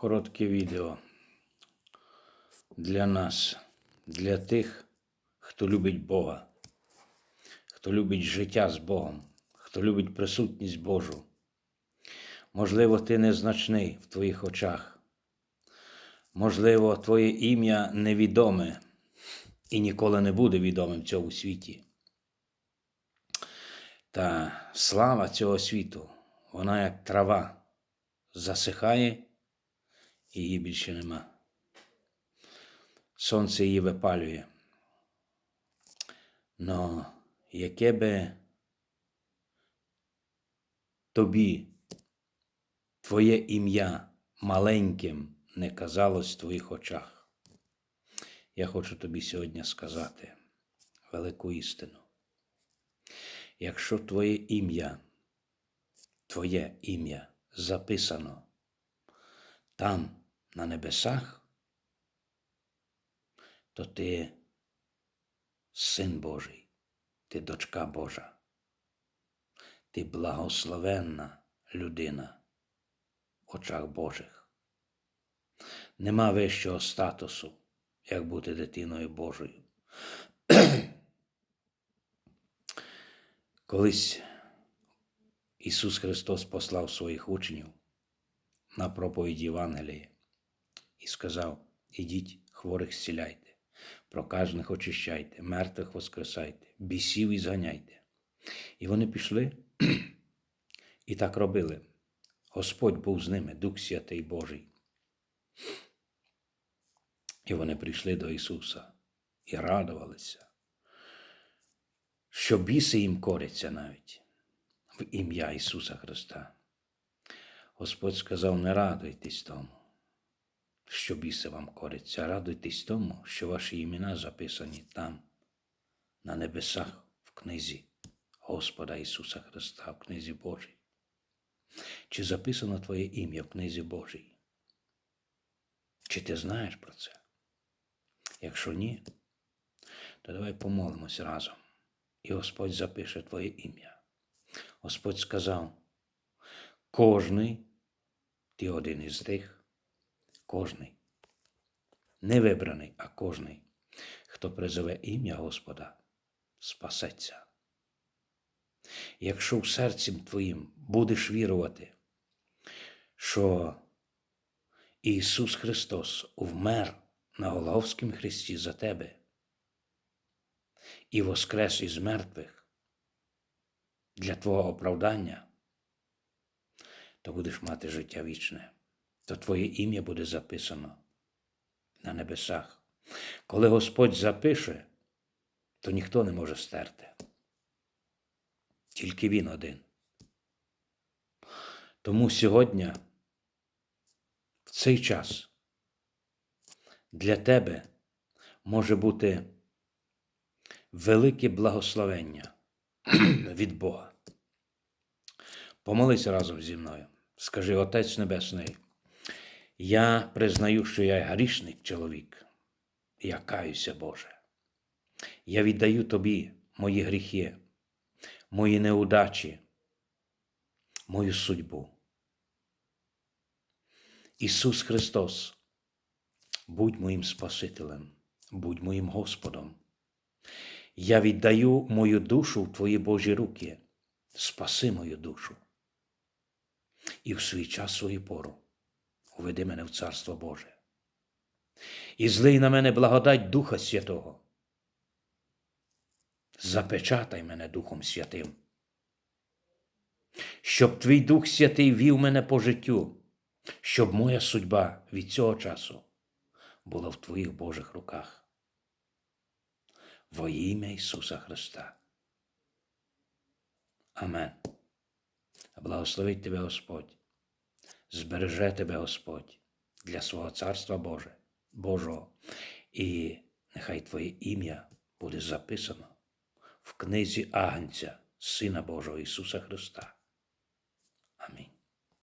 коротке відео для нас, для тих, хто любить Бога, хто любить життя з Богом, хто любить присутність Божу. Можливо, ти незначний в твоїх очах. Можливо, твоє ім'я невідоме і ніколи не буде відомим в цьому світі. Та слава цього світу, вона як трава, засихає її більше нема. Сонце її випалює. Но яке би тобі твоє ім'я маленьким не казалось в твоїх очах, я хочу тобі сьогодні сказати велику істину. Якщо твоє ім'я, твоє ім'я записано там, на небесах, то ти син Божий, ти дочка Божа, ти благословенна людина в очах Божих. Нема вищого статусу, як бути дитиною Божою. Колись Ісус Христос послав своїх учнів на проповідь Євангелії і сказав: Ідіть, хворих зціляйте, проказаних очищайте, мертвих воскресайте, бісів і зганяйте. І вони пішли і так робили. Господь був з ними, Дух Святий Божий. І вони прийшли до Ісуса і радувалися, що біси їм коряться навіть в ім'я Ісуса Христа. Господь сказав: не радуйтесь тому, що біси вам коряться, а радуйтесь тому, що ваші імена записані там, на небесах, в книзі Господа Ісуса Христа, в книзі Божій. Чи записано Твоє ім'я в книзі Божій? Чи ти знаєш про це? Якщо ні, то давай помолимось разом. І Господь запише Твоє ім'я. Господь сказав, кожний, ти один із тих, кожний, не вибраний, а кожний, хто призове ім'я Господа, спасеться. Якщо в серці твоїм будеш вірувати, що Ісус Христос вмер на Голговському Христі за тебе і воскрес із мертвих для Твого оправдання, то будеш мати життя вічне, то Твоє ім'я буде записано на небесах. Коли Господь запише, то ніхто не може стерти. Тільки Він один. Тому сьогодні, в цей час, для тебе може бути велике благословення від Бога. Помолись разом зі мною. Скажи, Отець Небесний, я признаю, що я грішний чоловік. Я каюся, Боже. Я віддаю Тобі мої гріхи, мої неудачі, мою судьбу. Ісус Христос, будь моїм Спасителем, будь моїм Господом. Я віддаю мою душу в Твої Божі руки, спаси мою душу. І в свій час свою пору уведи мене в Царство Боже. І злий на мене благодать Духа Святого. Запечатай мене Духом Святим, щоб Твій Дух Святий вів мене по життю, щоб моя судьба від цього часу була в Твоїх Божих руках. Во ім'я Ісуса Христа. Амен. Благословить тебе Господь, збереже тебе Господь для свого Царства Боже, Божого, і нехай Твоє ім'я буде записано в книзі Агнця, Сина Божого Ісуса Христа.